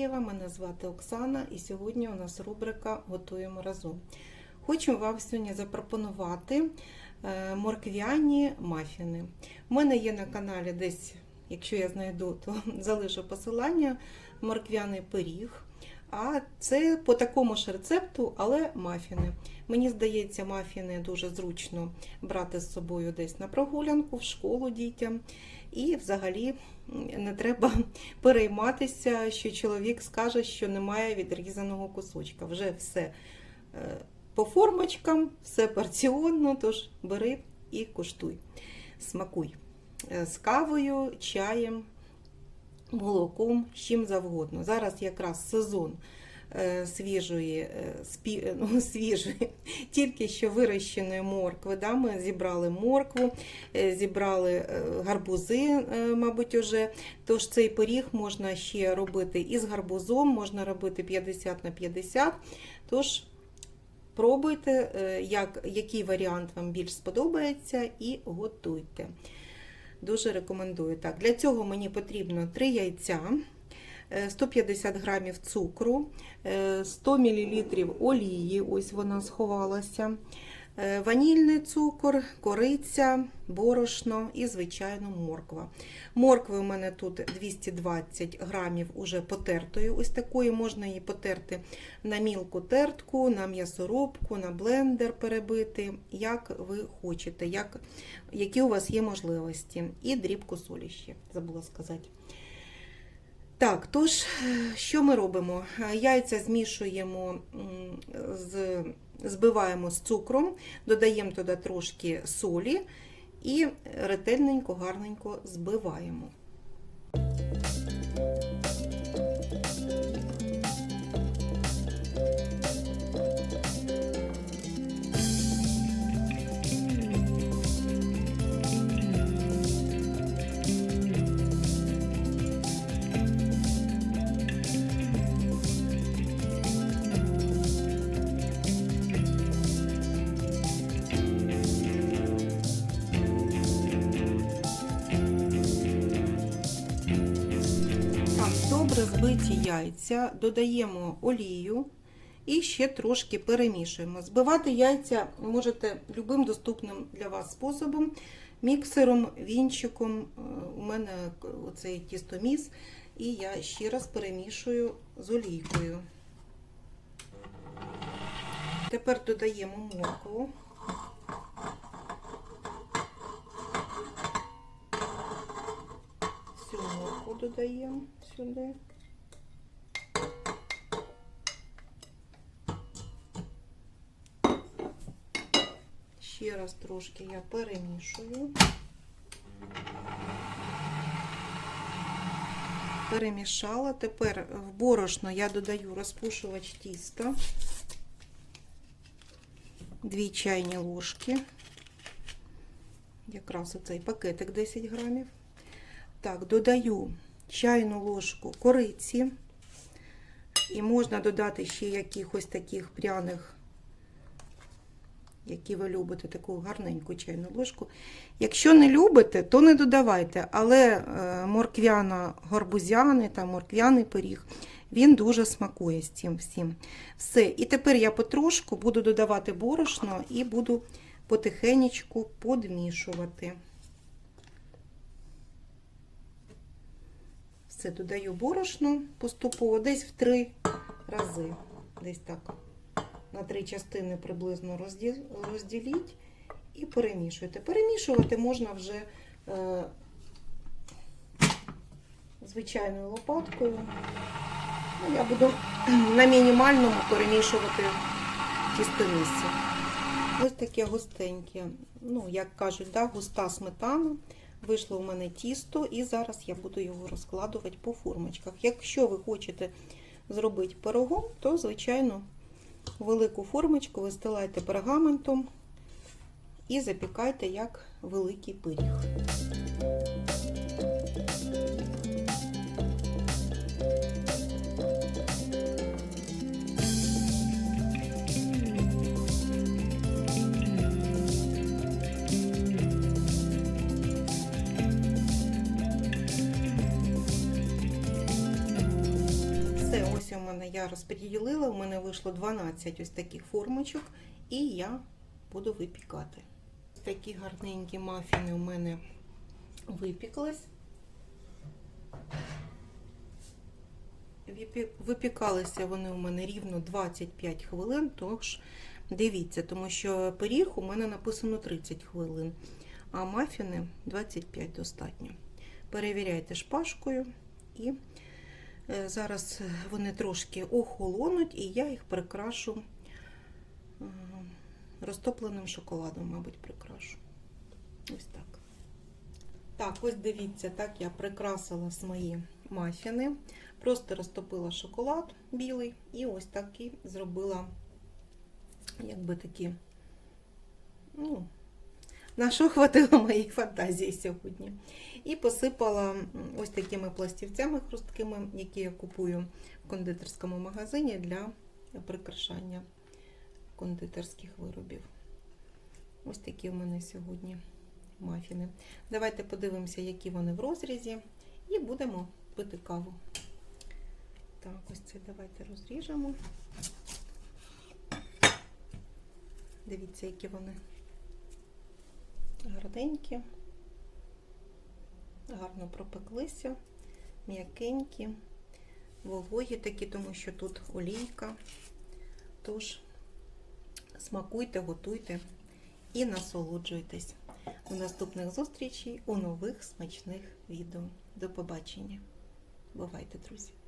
Києва. Мене звати Оксана, і сьогодні у нас рубрика Готуємо разом. Хочу вам сьогодні запропонувати е, морквяні мафіни. У мене є на каналі десь, якщо я знайду, то залишу посилання морквяний пиріг. А це по такому ж рецепту, але мафіни. Мені здається, мафіни дуже зручно брати з собою десь на прогулянку, в школу дітям. І взагалі не треба перейматися, що чоловік скаже, що немає відрізаного кусочка. Вже все е, по формочкам, все порціонно, тож бери і куштуй. Смакуй Е, з кавою, чаєм, молоком, чим завгодно. Зараз якраз сезон свіжої, е, спі, е, ну, свіжої, тільки що вирощеної моркви. Да? Ми зібрали моркву, е, зібрали е, гарбузи, е, мабуть, уже. Тож цей пиріг можна ще робити із гарбузом, можна робити 50 на 50. Тож пробуйте, е, як, який варіант вам більш сподобається, і готуйте. Дуже рекомендую. Так, Для цього мені потрібно 3 яйця, е, 150 грамів цукру, е, 100 мл олії, ось вона сховалася, е, ванільний цукор, кориця, борошно і, звичайно, морква. Моркви у мене тут 220 грамів уже потертої, ось такої, можна її потерти на мілку тертку, на м'ясорубку, на блендер перебити, як ви хочете, як, які у вас є можливості. І дрібку солі ще, забула сказати. Так, тож, що ми робимо? Яйця змішуємо, збиваємо з цукром, додаємо туди трошки солі і ретельненько, гарненько збиваємо. Так, добре збиті яйця, додаємо олію і ще трошки перемішуємо. Збивати яйця можете любим доступним для вас способом, міксером, вінчиком. Е, У мене оцей тістоміс, і я ще раз перемішую з олійкою. Тепер додаємо моркву додаємо сюди. Ще раз трошки я перемішую. Перемішала. Тепер в борошно я додаю розпушувач тіста. Дві чайні ложки. Якраз оцей пакетик 10 грамів. Так, додаю чайну ложку кориці. І можна додати ще якихось таких пряних, які ви любите, таку гарненьку чайну ложку. Якщо не любите, то не додавайте. Але е, морквяна горбузяний та морквяний пиріг, він дуже смакує з цим всім. Все. І тепер я потрошку буду додавати борошно і буду потихенечку подмішувати. Все, додаю борошно поступово, десь в три рази. Десь так. На три частини приблизно розділіть і перемішуйте. Перемішувати можна вже е, звичайною лопаткою. Ну, я буду на мінімальному перемішувати тістомісце. Ось таке густеньке, ну, як кажуть, да, густа сметана. Вийшло в мене тісто, і зараз я буду його розкладувати по формочках. Якщо ви хочете зробити пирогом, то, звичайно, велику формочку вистилайте пергаментом і запікайте як великий пиріг. Ось у мене я розподілила, у мене вийшло 12 ось таких формочок, і я буду випікати. Такі гарненькі мафіни у мене випіклись. Випікалися вони у мене рівно 25 хвилин, тож дивіться, тому що пиріг у мене написано 30 хвилин, а мафіни 25 достатньо. Перевіряйте шпажкою і зараз вони трошки охолонуть, і я їх прикрашу е, розтопленим шоколадом, мабуть, прикрашу. Ось так. Так, ось дивіться, так я прикрасила свої мафіни. Просто розтопила шоколад білий і ось такий зробила, якби такі, ну, на що хватило моїй фантазії сьогодні. І посипала ось такими пластівцями хрусткими, які я купую в кондитерському магазині для прикрашання кондитерських виробів. Ось такі у мене сьогодні мафіни. Давайте подивимося, які вони в розрізі, і будемо пити каву. Так, ось це давайте розріжемо. Дивіться, які вони гарненькі, гарно пропеклися, м'якенькі, вологі такі, тому що тут олійка. Тож, смакуйте, готуйте і насолоджуйтесь. До наступних зустрічей у нових смачних відео. До побачення. Бувайте, друзі!